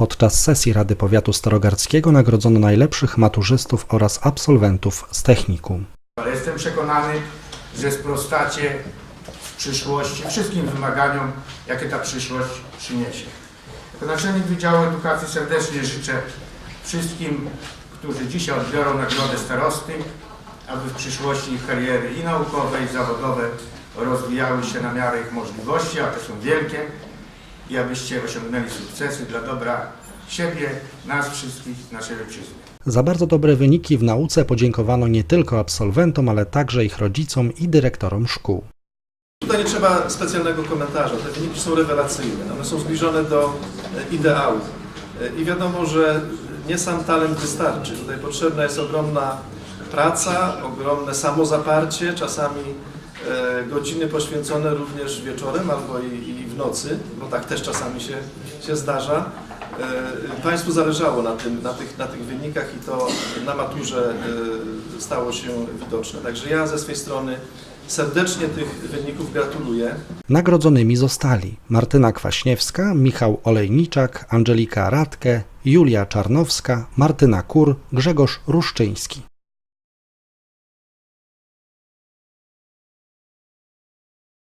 Podczas sesji Rady Powiatu Starogardzkiego nagrodzono najlepszych maturzystów oraz absolwentów z technikum. Jestem przekonany, że sprostacie w przyszłości wszystkim wymaganiom, jakie ta przyszłość przyniesie. Jako naczelnik Wydziału Edukacji serdecznie życzę wszystkim, którzy dzisiaj odbiorą nagrodę starosty, aby w przyszłości ich kariery i naukowe, i zawodowe rozwijały się na miarę ich możliwości, a te są wielkie, i abyście osiągnęli sukcesy dla dobra siebie, nas wszystkich, naszej ojczyzny. Za bardzo dobre wyniki w nauce podziękowano nie tylko absolwentom, ale także ich rodzicom i dyrektorom szkół. Tutaj nie trzeba specjalnego komentarza. Te wyniki są rewelacyjne. One są zbliżone do e, ideału. E, I wiadomo, że nie sam talent wystarczy. Tutaj potrzebna jest ogromna praca, ogromne samozaparcie, czasami godziny poświęcone również wieczorem albo i, i w nocy, bo tak też czasami się, się zdarza. E, Państwu zależało na, tym, na, tych, na tych wynikach i to na maturze e, stało się widoczne. Także ja ze swej strony serdecznie tych wyników gratuluję. Nagrodzonymi zostali Martyna Kwaśniewska, Michał Olejniczak, Angelika Radke, Julia Czarnowska, Martyna Kur, Grzegorz Ruszczyński.